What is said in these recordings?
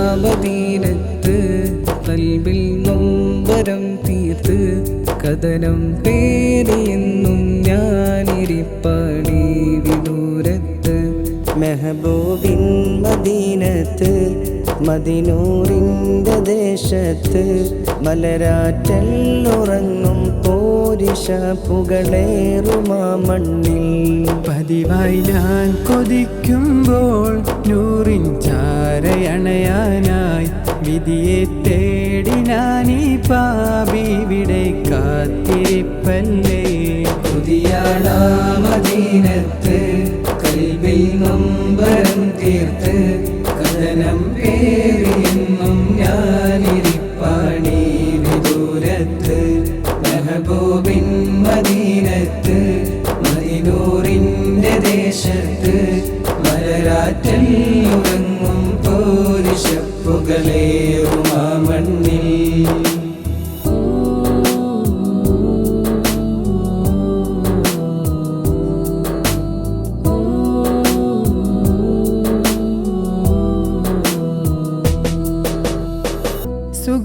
കൊതിയാണാമദീനത്ത് കൽബിൽ നൊമ്പരം തീർത്ത് കഥനം പേരിയെന്നും ഞാനിരിപ്പാടി വിദൂരത്ത് മെഹബൂബിൻ മദീനത്ത് മദിനൂറിന്റെ ദേശത്ത് മലരാറ്റല്ലുറങ്ങും പോരിഷ പുകളേറുമാ മണ്ണിൽ. പതിവായി ഞാൻ കൊതിക്കുമ്പോൾ നൂറിൻ ചാരയണയാനായി തേടി തേടി പാപി വിടെ കാത്തിരിപ്പല്ലേ? കൊതിയാണാമദീനത്ത് കൽവിൽ നൊമ്പരം തീർത്ത് കഥനം പേരിയെന്നും ഞാനിരിപ്പാണി വിദൂരത്ത്. മെഹബൂബിൻ മദീനത്ത് മദിനൂറിന്റെ ദേശത്ത്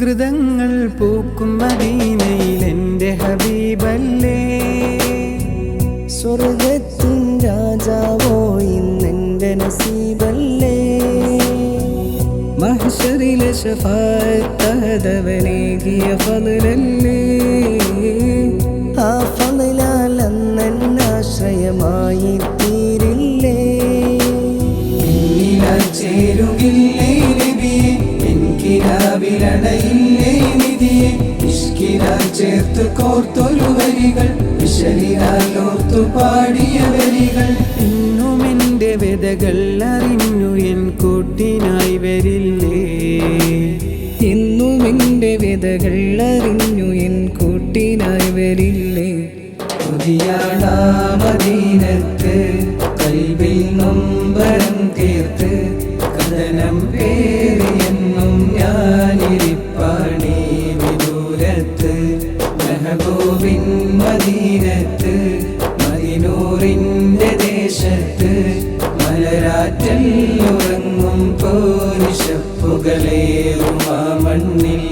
സുഹൃതങ്ങൾ പൂക്കും മദീനയിൽ എന്റെ ഹബീബല്ലേ. സ്വർഗത്തിൻ രാജാവോ ഇന്നെന്റെ നസീബല്ലേ. മഹശറിലെ ശഫാത്തഹദവനേകിയ ഫലല്ലേ ആ ഫലാൽ അന്നെന്നാശ്രയമായി കോർത്തൊരു വരികൾ വിശലിയായോർത്തു പാടിയ വരികൾ. ഇന്നും എന്റെ വ്യതകൾ അറിഞ്ഞു എൻ കൂട്ടിനായി വരില്ലേ? എന്നും എന്റെ വിതകൾ അറിഞ്ഞു എൻ കൂട്ടിനായി വരില്ലേ? പുതിയാണാമദീനത്ത് കൽവിൽ നൊമ്പരം തീർത്ത് കഥനം പേരിയെന്നും ഞാനിരിപ്പാണി മദീനത്ത് മദിനൂറിന്റെ ദേശത്ത് മലരാറ്റൽ ഉറങ്ങും ആ മണ്ണിൽ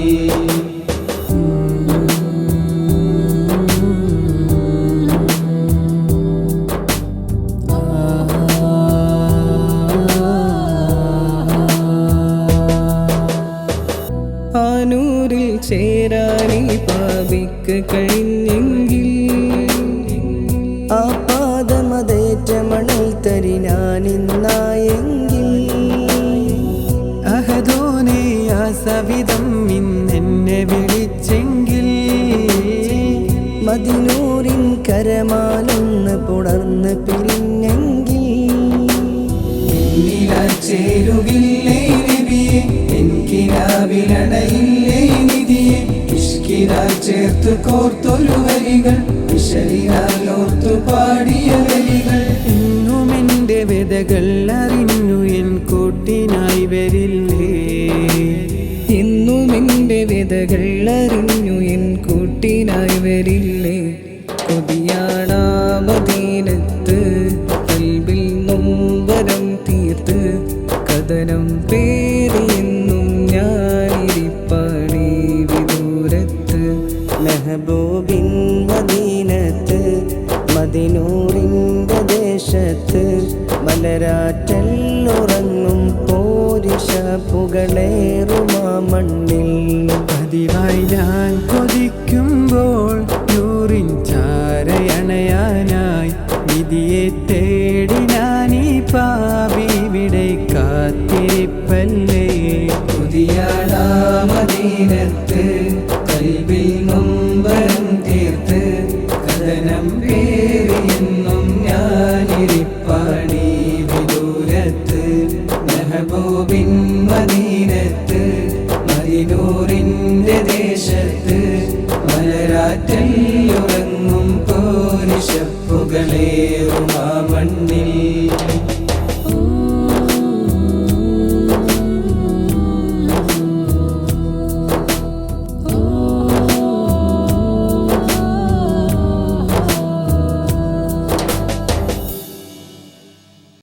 ആനൂരിൽ ചേരാനി പാപിക്ക് കഴിഞ്ഞെങ്കിൽ സവിധം ഇന്നെന്നെ വിളിച്ചെങ്കിൽ. മദിനൂരിൻ കരമാലൊന്ന് പുണർന്ന് പിരിഞ്ഞെങ്കിൽ. ചേരുകില്ലേ നബിയെ എനിക്കിരാവിലടയില്ലേ നിധിയെ? ഇഷ്കിലാൽ ചേർത്ത് കോർത്തൊരു വരികൾ. വിശലിനാൽ ഓർത്തു പാടിയ വരികൾ. ഇന്നും എന്റെ വിതകൾ അറിഞ്ഞു എൻ കൂട്ടിനായി വരില്ലേ? കൊതിയാണാമദീനത്ത് കൽബിൽ നൊമ്പരം തീർത്ത്. കഥനം പേരിയെന്നും ഞാനിരിപ്പാണി വിദൂരത്ത്. മെഹബൂബിൻ മദീനത്ത് മദിനൂറിന്റെ ദേശത്ത്. മലരാറ്റല്ലുറങ്ങും പോരിഷ പുകളേറുമാ മണ്ണിൽ പതിവായി ഞാൻ കൊതിക്കുമ്പോൾ നൂറിൻ ചാരയണയാനായി വിധിയെ തേടി ഞാനീ പാവിവിടെ കാത്തിരിപ്പല്ലേ? പുതിയ നൊമ്പരം бойся